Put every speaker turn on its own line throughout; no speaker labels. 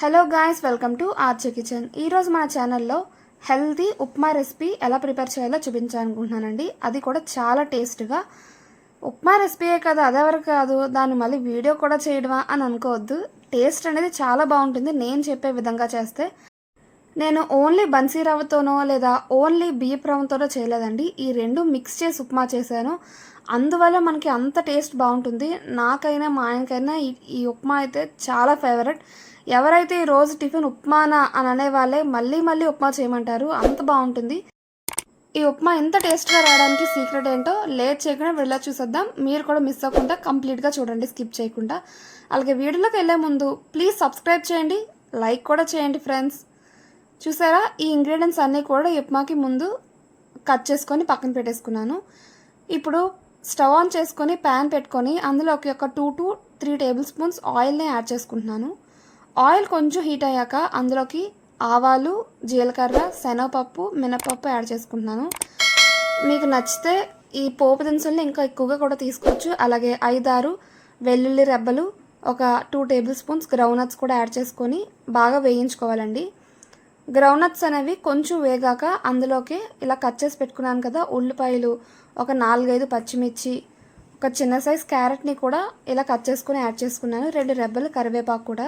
Hello guys welcome to ఆర్చే kitchen ఈరోజు మన ఛానల్లో హెల్తీ ఉప్మా రెసిపీ ఎలా ప్రిపేర్ చేయాలో చూపించాలనుకుంటున్నానండి. అది కూడా చాలా టేస్ట్గా ఉప్మా రెసిపీయే కదా అదెవరు కాదు దాన్ని మళ్ళీ వీడియో కూడా చేయడమా అని అనుకోవద్దు. టేస్ట్ అనేది చాలా బాగుంటుంది. నేను చెప్పే విధంగా చేస్తే. నేను ఓన్లీ బన్సీ రవ్వతోనో లేదా ఓన్లీ బియ్యపు రవ్వతోనో చేయలేదండి. ఈ రెండు మిక్స్ చేసి ఉప్మా చేశాను. అందువల్ల మనకి అంత టేస్ట్ బాగుంటుంది. నాకైనా మా ఆయనకైనా ఈ ఈ ఉప్మా అయితే చాలా ఫేవరెట్ ఎవరైతే ఈ రోజు టిఫిన్ ఉప్మానా అని అనే వాళ్ళే మళ్ళీ మళ్ళీ ఉప్మా చేయమంటారు. అంత బాగుంటుంది. ఈ ఉప్మా ఎంత టేస్ట్గా రావడానికి సీక్రెట్ ఏంటో లేట్ చేయకుండా వీడియో చూసేద్దాం. మీరు కూడా మిస్ అవ్వకుండా కంప్లీట్గా చూడండి స్కిప్ చేయకుండా. అలాగే వీడియోలోకి వెళ్ళే ముందు ప్లీజ్ సబ్స్క్రైబ్ చేయండి లైక్ కూడా చేయండి ఫ్రెండ్స్. చూసారా? ఈ ఇంగ్రీడియంట్స్ అన్నీ కూడా ఈ ఉప్మాకి ముందు కట్ చేసుకొని పక్కన పెట్టేసుకున్నాను. ఇప్పుడు స్టవ్ ఆన్ చేసుకొని ప్యాన్ పెట్టుకొని అందులో ఒక two to three table spoons ఆయిల్ని యాడ్ చేసుకుంటున్నాను. ఆయిల్ కొంచెం హీట్ అయ్యాక అందులోకి ఆవాలు జీలకర్ర శనగపప్పు మినపప్పు యాడ్ చేసుకుంటున్నాను. మీకు నచ్చితే ఈ పోపు దినుసుల్ని ఇంకా ఎక్కువగా కూడా తీసుకోవచ్చు. అలాగే ఐదారు వెల్లుల్లి రెబ్బలు ఒక టూ టేబుల్ స్పూన్స్ గ్రౌనట్స్ కూడా యాడ్ చేసుకొని బాగా వేయించుకోవాలండి. గ్రౌనట్స్ అనేవి కొంచెం వేగాక అందులోకి ఇలా కట్ చేసి పెట్టుకున్నాను కదా ఉల్లిపాయలు ఒక నాలుగైదు పచ్చిమిర్చి ఒక చిన్న సైజ్ క్యారెట్ని కూడా ఇలా కట్ చేసుకొని యాడ్ చేసుకున్నాను. రెండు రెబ్బలు కరివేపాకు కూడా.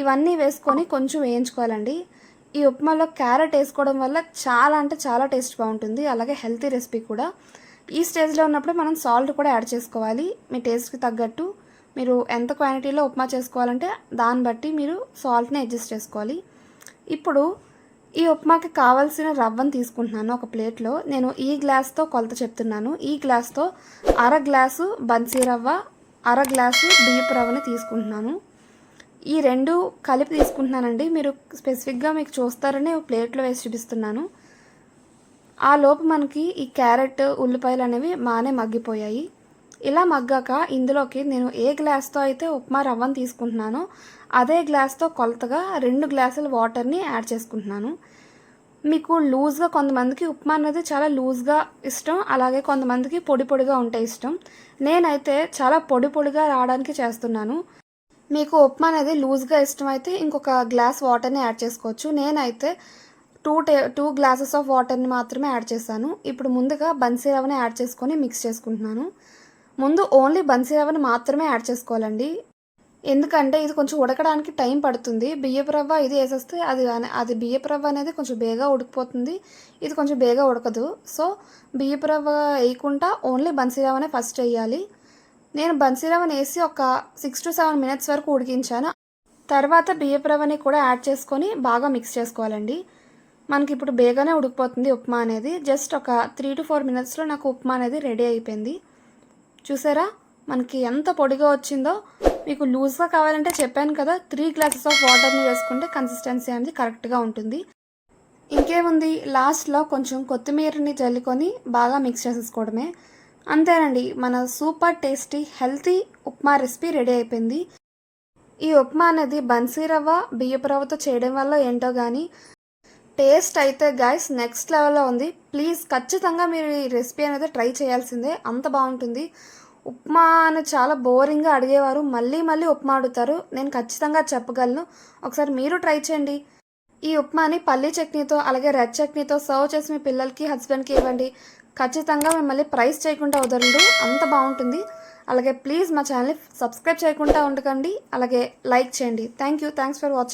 ఇవన్నీ వేసుకొని కొంచెం వేయించుకోవాలండి. ఈ ఉప్మాలో క్యారెట్ వేసుకోవడం వల్ల చాలా అంటే చాలా టేస్ట్ బాగుంటుంది. అలాగే హెల్తీ రెసిపీ కూడా. ఈ స్టేజ్లో ఉన్నప్పుడు మనం సాల్ట్ కూడా యాడ్ చేసుకోవాలి. మీ టేస్ట్కి తగ్గట్టు. మీరు ఎంత క్వాంటిటీలో ఉప్మా చేసుకోవాలంటే దాన్ని బట్టి మీరు సాల్ట్ని అడ్జస్ట్ చేసుకోవాలి. ఇప్పుడు ఈ ఉప్మాకి కావాల్సిన రవ్వను తీసుకుంటున్నాను ఒక ప్లేట్లో. నేను ఈ గ్లాస్తో కొలత చెప్తున్నాను. ఈ గ్లాస్తో అర గ్లాసు బన్సీ రవ్వ అర గ్లాసు బియ్యపు రవ్వని తీసుకుంటున్నాను. ఈ రెండు కలిపి తీసుకుంటున్నానండి. మీరు స్పెసిఫిక్గా మీకు చూస్తారని ప్లేట్లో వేసి చూపిస్తున్నాను. ఆ లోపు మనకి ఈ క్యారెట్ ఉల్లిపాయలు అనేవి బాగానే మగ్గిపోయాయి. ఇలా మగ్గాక ఇందులోకి నేను ఏ గ్లాస్తో అయితే ఉప్మా రవ్వను తీసుకుంటున్నానో అదే గ్లాస్తో కొలతగా రెండు గ్లాసుల వాటర్ని యాడ్ చేసుకుంటున్నాను. మీకు లూజ్గా కొంతమందికి ఉప్మా అనేది చాలా లూజ్గా ఇష్టం అలాగే కొంతమందికి పొడి పొడిగా ఉంటే ఇష్టం. నేనైతే చాలా పొడి పొడిగా రావడానికి చేస్తున్నాను. మీకు ఉప్మా అనేది లూజ్గా ఇష్టం అయితే ఇంకొక గ్లాస్ వాటర్ని యాడ్ చేసుకోవచ్చు. నేనైతే టూ టే టూ గ్లాసెస్ ఆఫ్ వాటర్ని మాత్రమే యాడ్ చేశాను. ఇప్పుడు ముందుగా బన్సీ రవ్వని యాడ్ చేసుకొని మిక్స్ చేసుకుంటున్నాను. ముందు ఓన్లీ బన్సీ రవ్వని మాత్రమే యాడ్ చేసుకోవాలండి. ఎందుకంటే ఇది కొంచెం ఉడకడానికి టైం పడుతుంది. బియ్యపు రవ్వ ఇది వేసేస్తే అది అది బియ్యపు రవ్వ అనేది కొంచెం బేగా ఉడికిపోతుంది. ఇది కొంచెం బేగా ఉడకదు. సో బియ్యపు రవ్వ వేయకుండా ఓన్లీ బన్సీ రవ్వనే ఫస్ట్ వేయాలి. నేను బన్సీ రవ్వని వేసి ఒక సిక్స్ టు సెవెన్ మినిట్స్ వరకు ఉడికించాను. తర్వాత బియ్యపు రవ్వని కూడా యాడ్ చేసుకొని బాగా మిక్స్ చేసుకోవాలండి. మనకి ఇప్పుడు బేగానే ఉడికిపోతుంది ఉప్మా అనేది. జస్ట్ ఒక త్రీ టు ఫోర్ మినిట్స్లో నాకు ఉప్మా అనేది రెడీ అయిపోయింది. చూసారా? మనకి ఎంత పొడిగా వచ్చిందో. మీకు లూజ్గా కావాలంటే చెప్పాను కదా త్రీ గ్లాసెస్ ఆఫ్ వాటర్ని వేసుకుంటే కన్సిస్టెన్సీ అనేది కరెక్ట్గా ఉంటుంది. ఇంకేముంది లాస్ట్లో కొంచెం కొత్తిమీరని జల్లుకొని బాగా మిక్స్ చేసేసుకోవడమే. అంతేనండి మన super tasty healthy upma recipe ready అయిపోయింది. ఈ ఉప్మా అనేది బన్సీ రవ్వ బియ్యపు రవ్వతో చేయడం వల్ల ఏంటో కానీ టేస్ట్ అయితే గైస్ నెక్స్ట్ లెవెల్లో ఉంది. ప్లీజ్ ఖచ్చితంగా మీరు ఈ రెసిపీ అనేది ట్రై చేయాల్సిందే అంత బాగుంటుంది. ఉప్మా అని చాలా బోరింగ్గా అడిగేవారు. మళ్ళీ మళ్ళీ ఉప్మా అడుగుతారు. నేను ఖచ్చితంగా చెప్పగలను. ఒకసారి మీరు ట్రై చేయండి. ఈ ఉప్మాని పల్లీ చట్నీతో అలాగే రెడ్ చట్నీతో సర్వ్ చేసి మీ పిల్లలకి హస్బెండ్కి ఇవ్వండి. ఖచ్చితంగా మిమ్మల్ని ప్రైస్ చేయకుండా వదలండు అంత బాగుంటుంది. అలాగే ప్లీజ్ మా ఛానల్ని సబ్స్క్రైబ్ చేయకుండా ఉండకండి. అలాగే లైక్ చేయండి. Thank you thanks for watching.